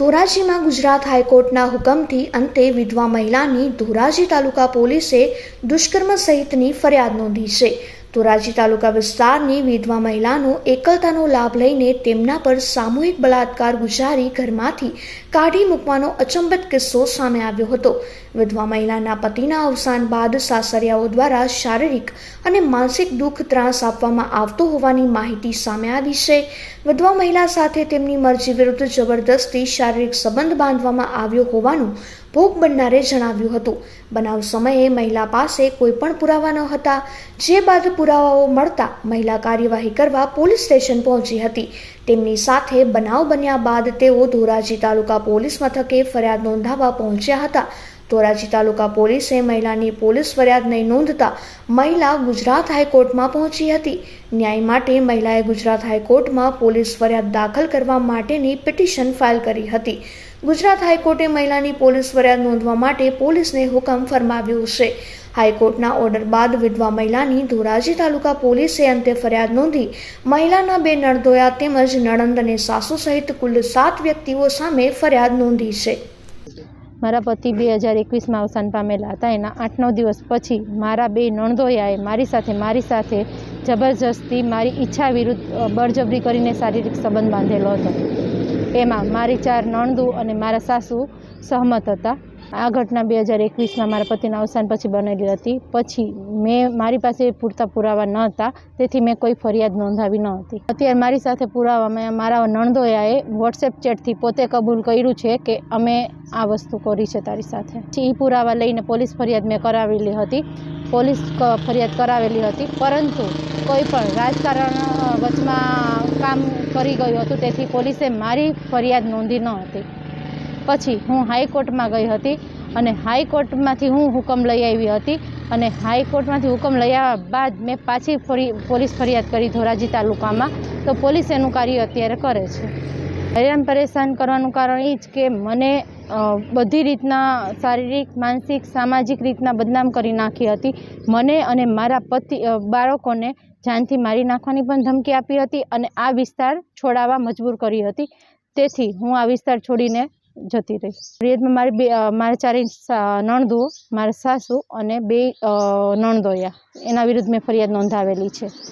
ધોરાજીમાં ગુજરાત હાઈકોર્ટના હુકમથી અંતે વિધવા મહિલાની ધોરાજી તાલુકા પોલીસે દુષ્કર્મ સહિતની ફરિયાદ નોંધી છે. ધોરાજી તાલુકા વિસ્તારની વિધવા મહિલાનો એકલતાનો લાભ લઈને તેમના પર સામૂહિક બળાત્કાર ગુજારી ઘરમાંથી કાઢી મૂકવાનો અચંબત કિસ્સો સામે આવ્યો હતો. વિધવા મહિલાના પતિના અવસાન બાદ સાસરિયાઓ દ્વારા શારીરિક અને માનસિક દુઃખ ત્રાસ આપવામાં આવતો હોવાની માહિતી સામે આવી છે. વિધવા મહિલા સાથે તેમની મરજી વિરુદ્ધ જબરદસ્તી શારીરિક સંબંધ બાંધવામાં આવ્યો હોવાનું ભોગ બનનારે જણાવ્યું હતું. બનાવ સમયે મહિલા પાસે કોઈ પણ પુરાવા ન હતા. જે બાદ પુરાવાઓ મળતા મહિલા કાર્યવાહી કરવા પોલીસ સ્ટેશન પહોંચી હતી. તેમની સાથે બનાવ બન્યા બાદ તેઓ ધોરાજી તાલુકા પોલીસ મથકે ફરિયાદ નોંધાવવા પહોંચ્યા હતા. ધોરાજી તાલુકા પોલીસે મહિલાની પોલીસ ફરિયાદ નહીં નોંધતા મહિલા ગુજરાત હાઈકોર્ટમાં પહોંચી હતી. ન્યાય માટે મહિલાએ ગુજરાત હાઈકોર્ટમાં પોલીસ ફરિયાદ દાખલ કરવા માટેની પિટિશન ફાઇલ કરી હતી. ગુજરાત હાઈકોર્ટે મહિલાની પોલીસ ફરિયાદ નોંધવા માટે પોલીસને હુકમ ફરમાવ્યો છે. હાઈકોર્ટના ઓર્ડર બાદ વિધવા મહિલાની ધોરાજી તાલુકા પોલીસે અંતે ફરિયાદ નોંધી મહિલાના બે નળધોયા તેમજ નણંદ અને સાસુ સહિત કુલ સાત વ્યક્તિઓ સામે ફરિયાદ નોંધી છે. મારા પતિ બે હજાર એકવીસમાં અવસાન પામેલા હતા. એના આઠ નવ દિવસ પછી મારા બે નણદોયાએ મારી સાથે મારી સાથે જબરજસ્તી મારી ઈચ્છા વિરુદ્ધ બળજબરી કરીને શારીરિક સંબંધ બાંધેલો હતો. એમાં મારી ચાર નણદુ અને મારા સાસુ સહમત હતા. આ ઘટના બે હજાર એકવીસમાં મારા પતિના અવસાન પછી બનેલી હતી. પછી મેં મારી પાસે પૂરતા પુરાવા ન હતા, તેથી મેં કોઈ ફરિયાદ નોંધાવી ન હતી. અત્યારે મારી સાથે પુરાવામાં મારા નણદોયાએ વોટ્સએપ ચેટથી પોતે કબૂલ કર્યું છે કે અમે આ વસ્તુ કરી છે તારી સાથે. એ પુરાવા લઈને પોલીસ ફરિયાદ મેં કરાવેલી હતી. પોલીસ ફરિયાદ કરાવેલી હતી. પરંતુ કોઈ પણ રાજકારણ વચમાં કામ કરી ગયું હતું, તેથી પોલીસે મારી ફરિયાદ નોંધી ન હતી. પછી હું હાઈકોર્ટમાં ગઈ હતી અને હાઈકોર્ટમાંથી હું હુકમ લઈ આવી હતી અને હાઈકોર્ટમાંથી હુકમ લઈ આવ્યા બાદ મેં પાછી ફરી પોલીસ ફરિયાદ કરી ધોરાજી તાલુકામાં. તો પોલીસ એનું કાર્ય અત્યારે કરે છે. હેરાન પરેશાન કરવાનું કારણ એ જ કે મને બધી રીતના શારીરિક, માનસિક, સામાજિક રીતના બદનામ કરી નાખી હતી. મને અને મારા પતિ બાળકોને જાનથી મારી નાખવાની પણ ધમકી આપી હતી અને આ વિસ્તાર છોડાવવા મજબૂર કરી હતી. તેથી હું આ વિસ્તાર છોડીને જતી રહી ફરિયાદમાં મારી બે મારે ચારે નણદુઓ મારા સાસુ અને બે નણદોયા. એના વિરુદ્ધ મેં ફરિયાદ નોંધાવેલી છે.